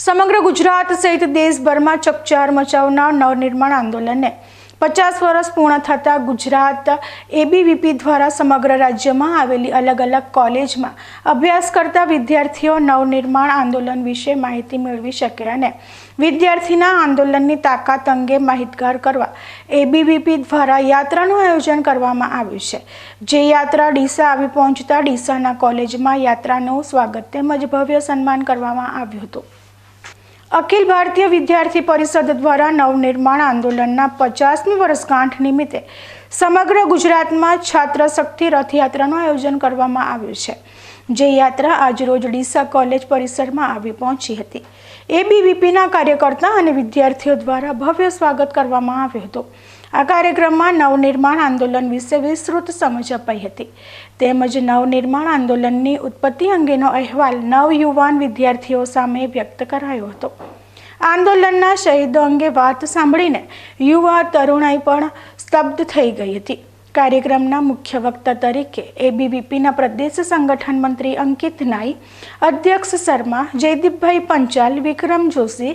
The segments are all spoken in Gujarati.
સમગ્ર ગુજરાત સહિત દેશભરમાં ચકચાર મચાવનાર નવનિર્માણ આંદોલનને પચાસ વર્ષ પૂર્ણ થતાં ગુજરાત એબીવીપી દ્વારા સમગ્ર રાજ્યમાં આવેલી અલગ અલગ કોલેજમાં અભ્યાસ કરતા વિદ્યાર્થીઓ નવનિર્માણ આંદોલન વિશે માહિતી મેળવી શકે અને વિદ્યાર્થીના આંદોલનની તાકાત અંગે માહિતગાર કરવા એબીવીપી દ્વારા યાત્રાનું આયોજન કરવામાં આવ્યું છે. જે યાત્રા ડીસા આવી પહોંચતા ડીસાના કોલેજમાં યાત્રાનું સ્વાગત તેમજ ભવ્ય સન્માન કરવામાં આવ્યું હતું. અખિલ ભારતીય વિદ્યાર્થી પરિષદ દ્વારા નવનિર્માણ આંદોલનના પચાસમી વર્ષગાંઠ નિમિત્તે સમગ્ર ગુજરાતમાં છાત્ર શક્તિ રથયાત્રાનું આયોજન કરવામાં આવ્યું છે. જે યાત્રા આજરોજ ડીસા કોલેજ પરિસરમાં આવી પહોંચી હતી. એબીવીપીના કાર્યકર્તા અને વિદ્યાર્થીઓ દ્વારા ભવ્ય સ્વાગત કરવામાં આવ્યું હતું. આ કાર્યક્રમમાં નવનિર્માણ આંદોલન વિશે વિસ્તૃત સમજ અપાઈ હતી. તેમજ નવનિર્માણ આંદોલનની ઉત્પત્તિ અંગેનો અહેવાલ નવયુવાન વિદ્યાર્થીઓ સામે વ્યક્ત કરાયો હતો. આંદોલનના શહીદો અંગે વાત સાંભળીને યુવા તરુણાઈ પણ સ્તબ્ધ થઈ ગઈ હતી. કાર્યક્રમના મુખ્ય વક્તા તરીકે એબીવીપીના પ્રદેશ સંગઠન મંત્રી અંકિત નાઈ, અધ્યક્ષ શર્મા, જયદીપભાઈ પંચાલ, વિક્રમ જોશી,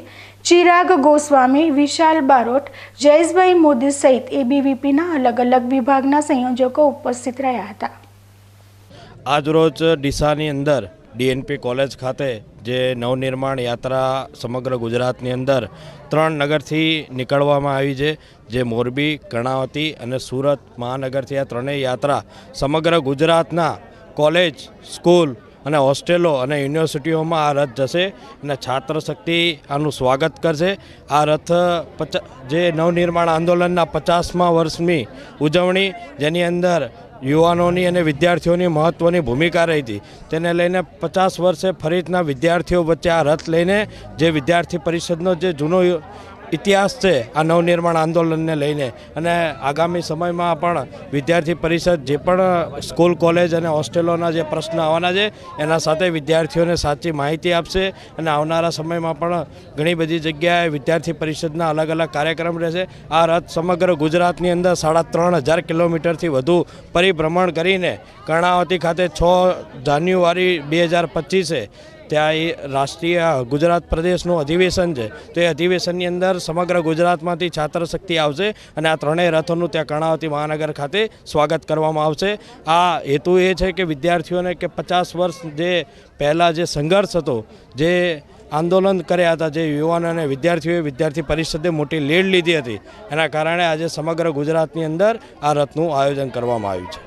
ચિરાગ ગોસ્વામી, વિશાલ બારોટ, જયેશભાઈ મોદી સહિત એબીવીપીના અલગ અલગ વિભાગના સંયોજકો ઉપસ્થિત રહ્યા હતા. આજરોજ ડીસાની અંદર ડીએનપી કોલેજ ખાતે જે નવનિર્માણ યાત્રા સમગ્ર ગુજરાતની અંદર ત્રણ નગરથી નીકળવામાં આવી છે, જે મોરબી, કર્ણાવતી અને સુરત મહાનગરથી આ ત્રણેય યાત્રા સમગ્ર ગુજરાતના કોલેજ, સ્કૂલ અને હોસ્ટેલો અને યુનિવર્સિટીઓમાં આ રથ જશે અને છાત્ર શક્તિ આનું સ્વાગત કરશે. આ રથ પચા, જે નવનિર્માણ આંદોલનના પચાસમા વર્ષની ઉજવણી, જેની અંદર યુવાનોની અને વિદ્યાર્થીઓની મહત્ત્વની ભૂમિકા રહી હતી. તેને લઈને પચાસ વર્ષે ફરીતના વિદ્યાર્થીઓ વચ્ચે આ રથ લઈને જે વિદ્યાર્થી પરિષદનો જે જૂનો ઇતિહાસ છે આ નવનિર્માણ આંદોલનને લઈને. અને આગામી સમયમાં પણ વિદ્યાર્થી પરિષદ જે પણ સ્કૂલ, કોલેજ અને હોસ્ટેલોના જે પ્રશ્ન આવવાના છે, એના સાથે વિદ્યાર્થીઓને સાચી માહિતી આપશે. અને આવનારા સમયમાં પણ ઘણી બધી જગ્યાએ વિદ્યાર્થી પરિષદના અલગ અલગ કાર્યક્રમ રહેશે. આ રથ સમગ્ર ગુજરાતની અંદર સાડા ત્રણ હજાર કિલોમીટરથી વધુ પરિભ્રમણ કરીને કર્ણાવતી ખાતે છ જાન્યુઆરી બે હજાર પચીસે ત્યાં એ રાષ્ટ્રીય ગુજરાત પ્રદેશનું અધિવેશન છે. તો એ અધિવેશનની અંદર સમગ્ર ગુજરાતમાંથી છાત્ર શક્તિ આવશે અને આ ત્રણેય રથોનું ત્યાં કર્ણાવતી મહાનગર ખાતે સ્વાગત કરવામાં આવશે. આ હેતુ એ છે કે વિદ્યાર્થીઓને કે પચાસ વર્ષ જે પહેલાં જે સંઘર્ષ હતો, જે આંદોલન કર્યા હતા, જે યુવાનો અને વિદ્યાર્થીઓએ વિદ્યાર્થી પરિષદે મોટી લીડ લીધી હતી. એના કારણે આજે સમગ્ર ગુજરાતની અંદર આ રથનું આયોજન કરવામાં આવ્યું છે.